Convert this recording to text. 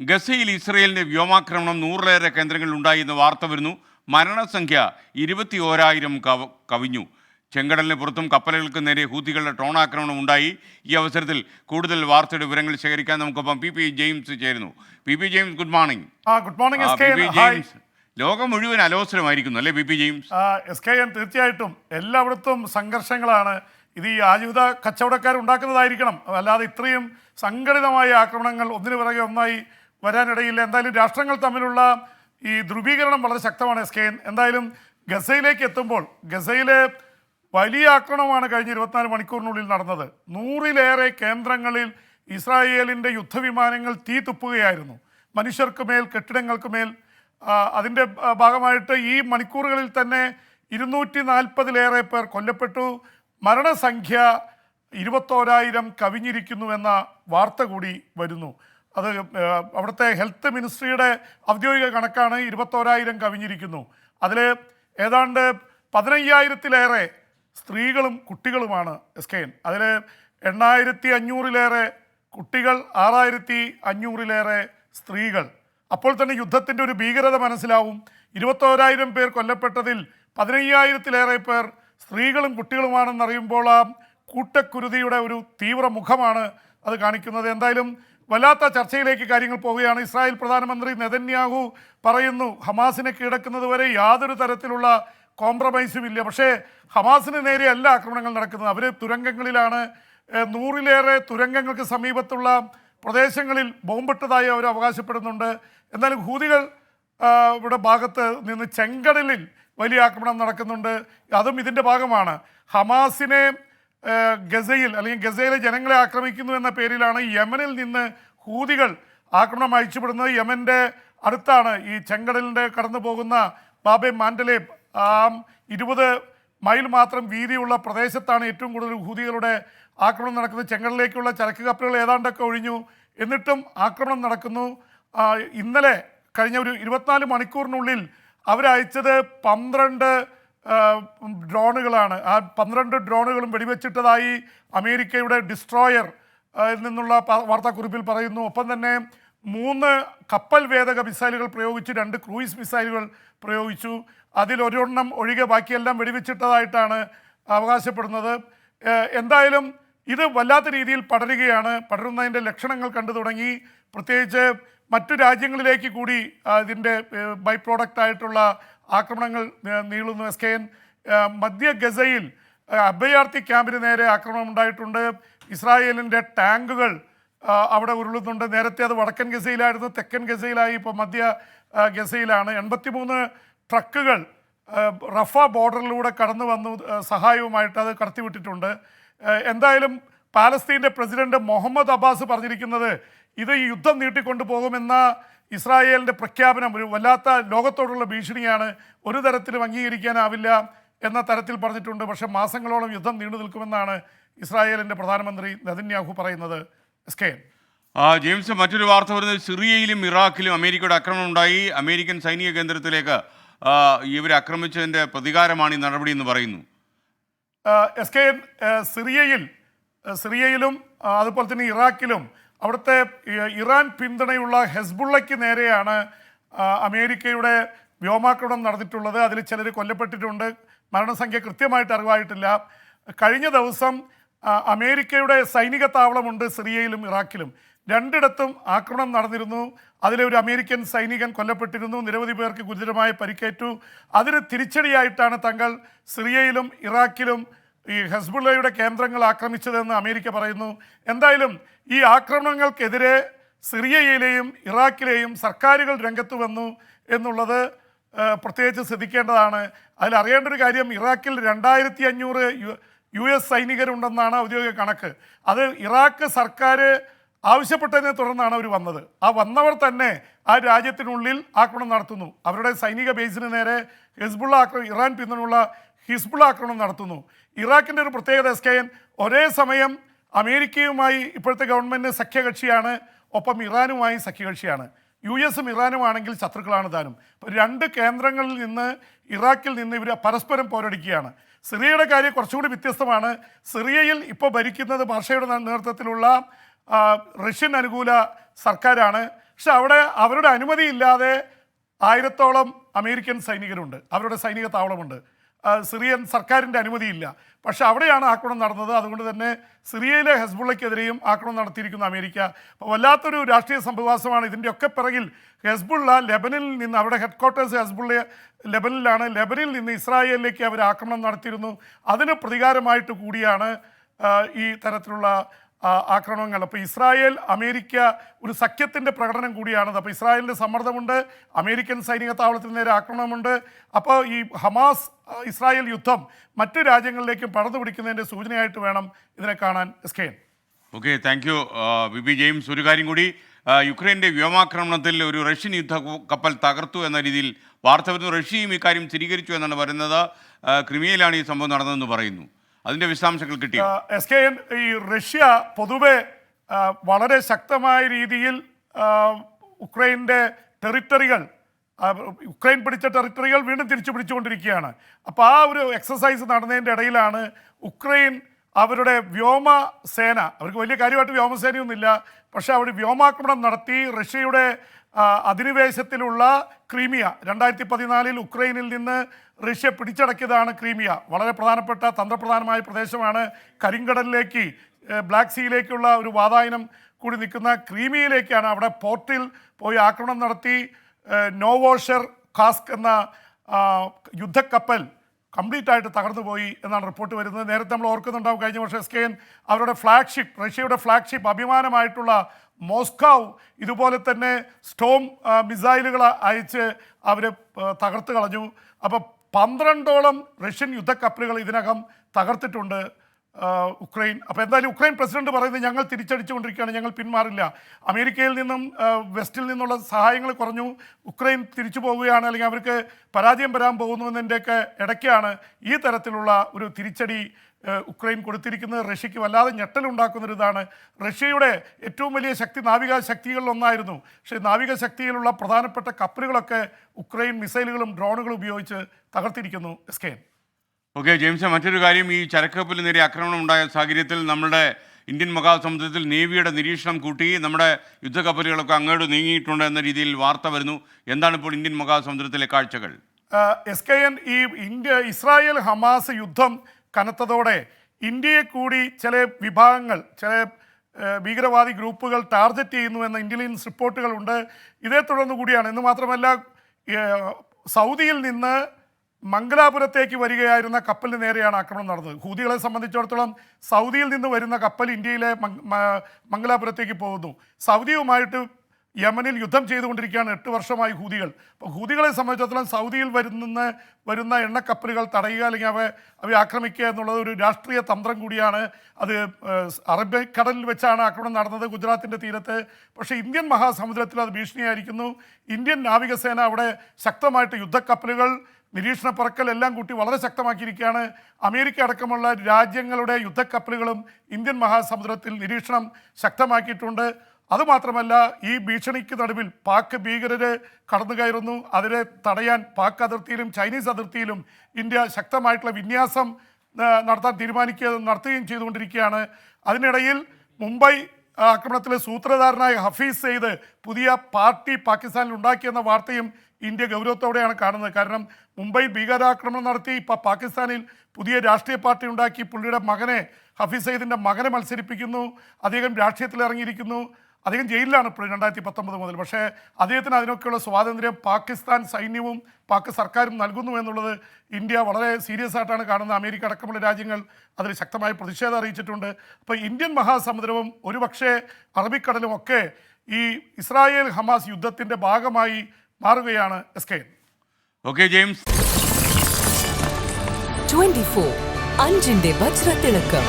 ഗസയിൽ ഇസ്രയേലിന്റെ വ്യോമാക്രമണം നൂറിലേറെ കേന്ദ്രങ്ങളിൽ ഉണ്ടായി എന്ന് വാർത്ത വരുന്നു. മരണസംഖ്യ ഇരുപത്തി ഓരായിരം കവ കവിഞ്ഞു. ചെങ്കടലിന് പുറത്തും കപ്പലുകൾക്ക് നേരെ ഹൂതികളുടെ ടോൺ ആക്രമണം ഉണ്ടായി. ഈ അവസരത്തിൽ കൂടുതൽ വാർത്തയുടെ വിവരങ്ങൾ ശേഖരിക്കാൻ നമുക്കൊപ്പം പി പി ജെയിംസ് ചേരുന്നു. P P James good morning. Good morning ആ, എസ് പി പി ജെയിംസ്. ലോകം മുഴുവൻ അലോസരമായിരിക്കുന്നു അല്ലേ P P James? S K N തീർച്ചയായിട്ടും എല്ലായിടത്തും സംഘർഷങ്ങളാണ്. ഇത് ഈ ആയുധ കച്ചവടക്കാർ ഉണ്ടാക്കുന്നതായിരിക്കണം. അല്ലാതെ ഇത്രയും സംഘടിതമായ ആക്രമണങ്ങൾ ഒന്നിനു പിറകെ ഒന്നായി വരാനിടയില്ല. എന്തായാലും രാഷ്ട്രങ്ങൾ തമ്മിലുള്ള ഈ ധ്രുവീകരണം വളരെ ശക്തമാണ് എസ് കെ എന്തായാലും ഗസയിലേക്ക് എത്തുമ്പോൾ ഗസയിലെ വലിയ ആക്രമണമാണ് കഴിഞ്ഞ ഇരുപത്തിനാല് മണിക്കൂറിനുള്ളിൽ നടന്നത്. നൂറിലേറെ കേന്ദ്രങ്ങളിൽ ഇസ്രായേലിന്റെ യുദ്ധവിമാനങ്ങൾ തീ തുപ്പുകയായിരുന്നു. മനുഷ്യർക്ക് മേൽ കെട്ടിടങ്ങൾക്ക് മേൽ അതിന്റെ ഭാഗമായിട്ട് ഈ മണിക്കൂറുകളിൽ തന്നെ ഇരുന്നൂറ്റി നാൽപ്പതിലേറെ പേർ കൊല്ലപ്പെട്ടു. മരണസംഖ്യ ഇരുപത്തോരായിരം കവിഞ്ഞിരിക്കുന്നുവെന്ന വാർത്ത കൂടി വരുന്നു. അത് അവിടുത്തെ ഹെൽത്ത് മിനിസ്ട്രിയുടെ ഔദ്യോഗിക കണക്കാണ് ഇരുപത്തോരായിരം കവിഞ്ഞിരിക്കുന്നു. അതിൽ ഏതാണ്ട് പതിനയ്യായിരത്തിലേറെ സ്ത്രീകളും കുട്ടികളുമാണ് എസ് കെ എൻ. അതിൽ എണ്ണായിരത്തി അഞ്ഞൂറിലേറെ കുട്ടികൾ ആറായിരത്തി അഞ്ഞൂറിലേറെ സ്ത്രീകൾ. അപ്പോൾ തന്നെ യുദ്ധത്തിന്റെ ഒരു ഭീകരത മനസ്സിലാവും. ഇരുപത്തോരായിരം പേർ കൊല്ലപ്പെട്ടതിൽ പതിനയ്യായിരത്തിലേറെ പേർ സ്ത്രീകളും കുട്ടികളുമാണെന്നറിയുമ്പോൾ ആ കൂട്ടക്കുരുതിയുടെ ഒരു തീവ്ര മുഖമാണ് അത് കാണിക്കുന്നത്. എന്തായാലും വല്ലാത്ത ചർച്ചയിലേക്ക് കാര്യങ്ങൾ പോവുകയാണ്. ഇസ്രായേൽ പ്രധാനമന്ത്രി നെതന്യാഹു പറയുന്നു ഹമാസിനെ കീഴടക്കുന്നത് വരെ യാതൊരു തരത്തിലുള്ള കോംപ്രമൈസും ഇല്ല. പക്ഷേ ഹമാസിന് നേരെ അല്ല ആക്രമണങ്ങൾ നടക്കുന്നത്. അവർ തുരങ്കങ്ങളിലാണ്. നൂറിലേറെ തുരങ്കങ്ങൾക്ക് സമീപത്തുള്ള പ്രദേശങ്ങളിൽ ബോംബിട്ടതായി അവർ അവകാശപ്പെടുന്നുണ്ട്. എന്നാലും ഹൂതികൾ ഇവിടെ ഭാഗത്ത് നിന്ന് ചെങ്കടലിൽ വലിയ ആക്രമണം നടക്കുന്നുണ്ട്. അതും ഇതിന്റെ ഭാഗമാണ്. ഹമാസിനെ ഗസയിൽ അല്ലെങ്കിൽ ഗസയിലെ ജനങ്ങളെ ആക്രമിക്കുന്നു എന്ന പേരിലാണ് യമനിൽ നിന്ന് ഹൂതികൾ ആക്രമണം അയച്ചുവിടുന്നത്. യമന്റെ അടുത്താണ് ഈ ചെങ്കടലിന്റെ കടന്നു പോകുന്ന ബാബെ മാൻഡലെ. ഇരുപത് മൈൽ മാത്രം വീതിയുള്ള പ്രദേശത്താണ് ഏറ്റവും കൂടുതൽ ഹൂതികളുടെ ആക്രമണം നടക്കുന്നത്. ചെങ്കടലിലേക്കുള്ള ചരക്ക് കപ്പലുകൾ ഏതാണ്ടൊക്കെ ഒഴിഞ്ഞു. എന്നിട്ടും ആക്രമണം നടക്കുന്നു. ഇന്നലെ കഴിഞ്ഞ ഒരു ഇരുപത്തിനാല് മണിക്കൂറിനുള്ളിൽ അവരയച്ചത് പന്ത്രണ്ട് ഡ്രോണുകളാണ്. ആ പന്ത്രണ്ട് ഡ്രോണുകളും വെടിവെച്ചിട്ടതായി അമേരിക്കയുടെ ഡിസ്ട്രോയർ നിന്നുള്ള വാർത്താക്കുറിപ്പിൽ പറയുന്നു. ഒപ്പം തന്നെ മൂന്ന് കപ്പൽ വേദക മിസൈലുകൾ പ്രയോഗിച്ചു രണ്ട് ക്രൂയിസ് മിസൈലുകൾ പ്രയോഗിച്ചു. അതിൽ ഒരെണ്ണം ഒഴികെ ബാക്കിയെല്ലാം വെടിവെച്ചിട്ടതായിട്ടാണ് അവകാശപ്പെടുന്നത്. എന്തായാലും ഇത് വല്ലാത്ത രീതിയിൽ പടരുകയാണ്. പടരുന്നതിന്റെ ലക്ഷണങ്ങൾ കണ്ടു തുടങ്ങി. പ്രത്യേകിച്ച് മറ്റു രാജ്യങ്ങളിലേക്ക് കൂടി ഇതിന്റെ ബൈ പ്രോഡക്റ്റ് ആയിട്ടുള്ള ആക്രമണങ്ങൾ നീളുന്നു. എസ് കെ എൻ മധ്യ ഗസയിൽ അഭയാർത്ഥി ക്യാമ്പിന് നേരെ ആക്രമണം ഉണ്ടായിട്ടുണ്ട്. ഇസ്രായേലിന്റെ ടാങ്കുകൾ അവിടെ ഉരുളുന്നുണ്ട്. നേരത്തെ അത് വടക്കൻ ഗസയിലായിരുന്നു. തെക്കൻ ഗസയിലായി. ഇപ്പോൾ മധ്യ ഗസയിലാണ്. എൺപത്തിമൂന്ന് ട്രക്കുകൾ റഫ ബോർഡറിലൂടെ കടന്നു വന്നു സഹായവുമായിട്ട് അത് കടത്തിവിട്ടിട്ടുണ്ട്. എന്തായാലും പാലസ്തീന്റെ പ്രസിഡന്റ് മുഹമ്മദ് അബ്ബാസ് പറഞ്ഞിരിക്കുന്നത് ഇത് ഈ യുദ്ധം നീട്ടിക്കൊണ്ടു പോകുമെന്ന ഇസ്രായേലിന്റെ പ്രഖ്യാപനം ഒരു വല്ലാത്ത ലോകത്തോടുള്ള ഭീഷണിയാണ്. ഒരു തരത്തിലും അംഗീകരിക്കാനാവില്ല എന്ന തരത്തിൽ പറഞ്ഞിട്ടുണ്ട്. പക്ഷെ മാസങ്ങളോളം യുദ്ധം നീണ്ടു നിൽക്കുമെന്നാണ് ഇസ്രായേലിന്റെ പ്രധാനമന്ത്രി നെതന്യാഹു പറയുന്നത്. എസ് കെ ജെയിംസ് മറ്റൊരു വാർത്ത വരുന്നത് സിറിയയിലും ഇറാഖിലും അമേരിക്കയുടെ ആക്രമണം ഉണ്ടായി. അമേരിക്കൻ സൈനിക കേന്ദ്രത്തിലേക്ക് ഇവരെ ആക്രമിച്ചതിന്റെ പ്രതികാരമാണ് ഈ നടപടി എന്ന് പറയുന്നു. എസ് കെ സിറിയയിൽ സിറിയയിലും അതുപോലെ തന്നെ ഇറാഖിലും അവിടുത്തെ ഇറാൻ പിന്തുണയുള്ള ഹെസ്ബുള്ളയ്ക്ക് നേരെയാണ് അമേരിക്കയുടെ വ്യോമാക്രമണം നടന്നിട്ടുള്ളത്. അതിൽ ചിലർ കൊല്ലപ്പെട്ടിട്ടുണ്ട്. മരണസംഖ്യ കൃത്യമായിട്ട് അറിവായിട്ടില്ല. കഴിഞ്ഞ ദിവസം അമേരിക്കയുടെ സൈനിക താവളമുണ്ട് സിറിയയിലും ഇറാഖിലും. രണ്ടിടത്തും ആക്രമണം നടന്നിരുന്നു. അതിലൊരു അമേരിക്കൻ സൈനികൻ കൊല്ലപ്പെട്ടിരുന്നു. നിരവധി പേർക്ക് ഗുരുതരമായ പരിക്കേറ്റു. അതിന് തിരിച്ചടിയായിട്ടാണ് തങ്ങൾ സിറിയയിലും ഇറാഖിലും ഈ ഹെസ്ബുള്ളയുടെ കേന്ദ്രങ്ങൾ ആക്രമിച്ചതെന്ന് അമേരിക്ക പറയുന്നു. എന്തായാലും ഈ ആക്രമണങ്ങൾക്കെതിരെ സിറിയയിലെയും ഇറാഖിലെയും സർക്കാരുകൾ രംഗത്ത് വന്നു എന്നുള്ളത് പ്രത്യേകിച്ച് ശ്രദ്ധിക്കേണ്ടതാണ്. അതിൽ അറിയേണ്ട ഒരു കാര്യം ഇറാഖിൽ രണ്ടായിരത്തി അഞ്ഞൂറ് യു എസ് സൈനികരുണ്ടെന്നാണ് ഔദ്യോഗിക കണക്ക്. അത് ഇറാഖ് സർക്കാർ ആവശ്യപ്പെട്ടതിനെ തുടർന്നാണ് അവർ വന്നത്. ആ വന്നവർ തന്നെ ആ രാജ്യത്തിനുള്ളിൽ ആക്രമണം നടത്തുന്നു. അവരുടെ സൈനിക ബേസിന് നേരെ ഹിസ്ബുള്ള ആക്രമണം ഇറാൻ പിന്തുണയുള്ള ഹിസ്ബുള്ള ആക്രമണം നടത്തുന്നു. ഇറാഖിന്റെ ഒരു പ്രത്യേകത എസ് കെ എൻ ഒരേ സമയം അമേരിക്കയുമായി ഇപ്പോഴത്തെ ഗവൺമെന്റ് സഖ്യകക്ഷിയാണ് ഒപ്പം ഇറാനുമായി സഖ്യകക്ഷിയാണ്. യു എസും ഇറാനുമാണെങ്കിൽ ശത്രുക്കളാണ് താനും. ഇപ്പോൾ രണ്ട് കേന്ദ്രങ്ങളിൽ നിന്ന് ഇറാഖിൽ നിന്ന് ഇവർ പരസ്പരം പോരടിക്കുകയാണ്. സിറിയയുടെ കാര്യം കുറച്ചുകൂടി വ്യത്യസ്തമാണ്. സിറിയയിൽ ഇപ്പോൾ ഭരിക്കുന്നത് ഭാഷയുടെ നേതൃത്വത്തിലുള്ള റഷ്യൻ അനുകൂല സർക്കാരാണ്. പക്ഷെ അവിടെ അവരുടെ അനുമതി ഇല്ലാതെ ആയിരത്തോളം അമേരിക്കൻ സൈനികരുണ്ട്. അവരുടെ സൈനിക താവളമുണ്ട്. സിറിയൻ സർക്കാരിന്റെ അനുമതിയില്ല. പക്ഷെ അവിടെയാണ് ആക്രമണം നടന്നത്. അതുകൊണ്ട് തന്നെ സിറിയയിലെ ഹെസ്ബുള്ളയ്ക്കെതിരെയും ആക്രമണം നടത്തിയിരിക്കുന്ന അമേരിക്ക. അപ്പോൾ വല്ലാത്തൊരു രാഷ്ട്രീയ സംഭവാസമാണ് ഇതിന്റെയൊക്കെ പിറകിൽ. ഹെസ്ബുള്ള ലെബനിൽ നിന്ന് അവരുടെ ഹെഡ്ക്വാർട്ടേഴ്സ് ഹെസ്ബുള്ള ലെബനിലാണ്. ലെബനിൽ നിന്ന് ഇസ്രായേലിലേക്ക് അവർ ആക്രമണം നടത്തിയിരുന്നു. അതിന് പ്രതികാരമായിട്ട് കൂടിയാണ് ഈ തരത്തിലുള്ള ആക്രമണങ്ങൾ. അപ്പോൾ ഇസ്രായേൽ അമേരിക്ക ഒരു സഖ്യത്തിന്റെ പ്രകടനം കൂടിയാണത്. അപ്പോൾ ഇസ്രായേലിന്റെ സമ്മർദ്ദമുണ്ട് അമേരിക്കൻ സൈനിക താവളത്തിന് നേരെ ആക്രമണമുണ്ട്. അപ്പോൾ ഈ ഹമാസ് ഇസ്രായേൽ യുദ്ധം മറ്റു രാജ്യങ്ങളിലേക്കും പടർന്നു പിടിക്കുന്നതിന്റെ സൂചനയായിട്ട് വേണം ഇതിനെ കാണാൻ S K N. Okay thank you Bibi James. ഒരു കാര്യം കൂടി യുക്രൈന്റെ വ്യോമാക്രമണത്തിൽ ഒരു റഷ്യൻ യുദ്ധ കപ്പൽ തകർത്തു എന്ന രീതിയിൽ വാർത്ത വരുന്നു. റഷ്യയും ഇക്കാര്യം സ്ഥിരീകരിച്ചു എന്നാണ് പറയുന്നത്. ക്രിമിയയിലാണ് ഈ സംഭവം നടന്നതെന്ന് പറയുന്നു. അതിന്റെ വിശദാംശങ്ങൾ കിട്ടി എസ് കെ എൻ ഈ റഷ്യ പൊതുവെ വളരെ ശക്തമായ രീതിയിൽ ഉക്രൈന്റെ ടെറിട്ടറികൾ ഉക്രൈൻ പിടിച്ച ടെറിട്ടറികൾ വീണ്ടും തിരിച്ചു പിടിച്ചുകൊണ്ടിരിക്കുകയാണ്. അപ്പോൾ ആ ഒരു എക്സസൈസ് നടന്നതിന്റെ ഇടയിലാണ് ഉക്രൈൻ അവരുടെ വ്യോമ സേന അവർക്ക് വലിയ കാര്യമായിട്ട് വ്യോമസേനയൊന്നുമില്ല പക്ഷേ അവർ വ്യോമാക്രമണം നടത്തി റഷ്യയുടെ അധിനിവേശത്തിലുള്ള ക്രീമിയ രണ്ടായിരത്തി പതിനാലിൽ ഉക്രൈനിൽ നിന്ന് റഷ്യ പിടിച്ചടക്കിയതാണ് ക്രീമിയ. വളരെ പ്രധാനപ്പെട്ട തന്ത്രപ്രധാനമായ പ്രദേശമാണ് കരിങ്കടലിലേക്ക് ബ്ലാക്ക് സീയിലേക്കുള്ള ഒരു വാതായനം കൂടി നിൽക്കുന്ന ക്രീമിയയിലേക്കാണ് അവിടെ പോർട്ടിൽ പോയി ആക്രമണം നടത്തി നോവോഷർ കാസ്ക് എന്ന യുദ്ധക്കപ്പൽ കംപ്ലീറ്റ് ആയിട്ട് തകർന്നു പോയി എന്നാണ് റിപ്പോർട്ട് വരുന്നത്. നേരത്തെ നമ്മൾ ഓർക്കുന്നുണ്ടാവും കഴിഞ്ഞ വർഷം എസ് കെ എൻ അവരുടെ ഫ്ലാഗ്ഷിപ്പ് റഷ്യയുടെ ഫ്ലാഗ്ഷിപ്പ് അഭിമാനമായിട്ടുള്ള മോസ്കോവ് ഇതുപോലെ തന്നെ സ്റ്റോം മിസൈലുകൾ അയച്ച് അവർ തകർത്ത് കളഞ്ഞു. അപ്പോൾ പന്ത്രണ്ടോളം റഷ്യൻ യുദ്ധക്കപ്പലുകൾ ഇതിനകം തകർത്തിട്ടുണ്ട്. ഉക്രൈൻ. അപ്പോൾ എന്തായാലും ഉക്രൈൻ പ്രസിഡന്റ് പറയുന്നത് ഞങ്ങൾ തിരിച്ചടിച്ചുകൊണ്ടിരിക്കുകയാണ് ഞങ്ങൾ പിന്മാറില്ല. അമേരിക്കയിൽ നിന്നും വെസ്റ്റിൽ നിന്നുള്ള സഹായങ്ങൾ കുറഞ്ഞു. ഉക്രൈൻ തിരിച്ചു പോവുകയാണ് അല്ലെങ്കിൽ അവർക്ക് പരാജയം വരാൻ പോകുന്നു എന്നതിന്റെയൊക്കെ ഇടയ്ക്കാണ് ഈ തരത്തിലുള്ള ഒരു തിരിച്ചടി ഉക്രൈൻ കൊടുത്തിരിക്കുന്നത്. റഷ്യക്ക് വല്ലാതെ ഞെട്ടലുണ്ടാക്കുന്ന ഒരു ഇതാണ്. റഷ്യയുടെ ഏറ്റവും വലിയ ശക്തി നാവിക ശക്തികളിലൊന്നായിരുന്നു പക്ഷേ നാവിക ശക്തിയിലുള്ള പ്രധാനപ്പെട്ട കപ്പലുകളൊക്കെ ഉക്രൈൻ മിസൈലുകളും ഡ്രോണുകളും ഉപയോഗിച്ച് തകർത്തിരിക്കുന്നു. S K N. Okay James മറ്റൊരു കാര്യം ഈ ചരക്കപ്പലിന് നേരെ ആക്രമണം ഉണ്ടായ സാഹചര്യത്തിൽ നമ്മുടെ ഇന്ത്യൻ മഹാസമുദ്രത്തിൽ നേവിയുടെ നിരീക്ഷണം കൂട്ടി നമ്മുടെ യുദ്ധക്കപ്പലുകളൊക്കെ അങ്ങോട്ട് നീങ്ങിയിട്ടുണ്ട് എന്ന രീതിയിൽ വാർത്ത വരുന്നു. എന്താണ് ഇപ്പോൾ ഇന്ത്യൻ മഹാസമുദ്രത്തിലെ കാഴ്ചകൾ? എസ് കെ എൻ ഈ ഇന്ത്യ ഇസ്രായേൽ ഹമാസ് യുദ്ധം കനത്തതോടെ ഇന്ത്യയെ കൂടി ചില വിഭാഗങ്ങൾ ചില ഭീകരവാദി ഗ്രൂപ്പുകൾ ടാർഗറ്റ് ചെയ്യുന്നു എന്ന ഇന്റലിജൻസ് റിപ്പോർട്ടുകളുണ്ട് ഇതേ തുടർന്ന് കൂടിയാണ്. എന്ന് മാത്രമല്ല സൗദിയിൽ നിന്ന് മംഗലാപുരത്തേക്ക് വരികയായിരുന്ന കപ്പലിന് നേരെയാണ് ആക്രമണം നടന്നത്. ഹൂതികളെ സംബന്ധിച്ചിടത്തോളം സൗദിയിൽ നിന്ന് വരുന്ന കപ്പൽ ഇന്ത്യയിലെ മംഗലാപുരത്തേക്ക് പോകുന്നു. സൗദിയുമായിട്ട് യമനിൽ യുദ്ധം ചെയ്തുകൊണ്ടിരിക്കുകയാണ് എട്ട് വർഷമായി ഹൂതികൾ. അപ്പോൾ ഹൂതികളെ സംബന്ധിച്ചിടത്തോളം സൗദിയിൽ വരുന്ന വരുന്ന എണ്ണക്കപ്പലുകൾ തടയുക അല്ലെങ്കിൽ അവ അവയെ ആക്രമിക്കുക എന്നുള്ളത് ഒരു രാഷ്ട്രീയ തന്ത്രം കൂടിയാണ്. അത് അറബിക്കടലിൽ വെച്ചാണ് ആക്രമണം നടന്നത് ഗുജറാത്തിന്റെ തീരത്ത്. പക്ഷേ ഇന്ത്യൻ മഹാസമുദ്രത്തിൽ അത് ഭീഷണിയായിരിക്കുന്നു. ഇന്ത്യൻ നാവികസേന അവിടെ ശക്തമായിട്ട് യുദ്ധക്കപ്പലുകൾ നിരീക്ഷണ പറക്കലെല്ലാം കൂട്ടി വളരെ ശക്തമാക്കിയിരിക്കുകയാണ്. അമേരിക്ക അടക്കമുള്ള രാജ്യങ്ങളുടെ യുദ്ധക്കപ്പലുകളും ഇന്ത്യൻ മഹാസമുദ്രത്തിൽ നിരീക്ഷണം ശക്തമാക്കിയിട്ടുണ്ട്. അതുമാത്രമല്ല ഈ ഭീഷണിക്ക് നടുവിൽ പാക് ഭീകരർ കടന്നു കയറുന്നു അതിനെ തടയാൻ പാക് അതിർത്തിയിലും ചൈനീസ് അതിർത്തിയിലും ഇന്ത്യ ശക്തമായിട്ടുള്ള വിന്യാസം നടത്താൻ തീരുമാനിക്കുക നടത്തുകയും ചെയ്തുകൊണ്ടിരിക്കുകയാണ്. അതിനിടയിൽ മുംബൈ ആക്രമണത്തിലെ സൂത്രധാരനായ ഹഫീസ് സെയ്ദ് പുതിയ പാർട്ടി പാകിസ്ഥാനിൽ ഉണ്ടാക്കിയെന്ന വാർത്തയും ഇന്ത്യ ഗൗരവത്തോടെയാണ് കാണുന്നത്. കാരണം മുംബൈ ഭീകരാക്രമണം നടത്തി ഇപ്പോൾ പാകിസ്ഥാനിൽ പുതിയ രാഷ്ട്രീയ പാർട്ടി ഉണ്ടാക്കി പുള്ളിയുടെ മകനെ ഹഫീസ് സെയ്ദിന്റെ മകനെ മത്സരിപ്പിക്കുന്നു. അദ്ദേഹം രാഷ്ട്രീയത്തിൽ ഇറങ്ങിയിരിക്കുന്നു അദ്ദേഹം ജയിലിലാണ് ഇപ്പോഴും രണ്ടായിരത്തി പത്തൊമ്പത് മുതൽ. പക്ഷേ അദ്ദേഹത്തിന് അതിനൊക്കെയുള്ള സ്വാതന്ത്ര്യം പാകിസ്ഥാൻ സൈന്യവും പാക് സർക്കാരും നൽകുന്നു എന്നുള്ളത് ഇന്ത്യ വളരെ സീരിയസ് ആയിട്ടാണ് കാണുന്നത്. അമേരിക്ക അടക്കമുള്ള രാജ്യങ്ങൾ അതിൽ ശക്തമായ പ്രതിഷേധം അറിയിച്ചിട്ടുണ്ട്. അപ്പോൾ ഇന്ത്യൻ മഹാസമുദ്രവും ഒരുപക്ഷേ അറബിക്കടലും ഒക്കെ ഈ ഇസ്രായേൽ ഹമാസ് യുദ്ധത്തിന്റെ ഭാഗമായി മാറുകയാണ് S K okay James. Twenty four അഞ്ചിന്റെ വജ്രത്തിളക്കം.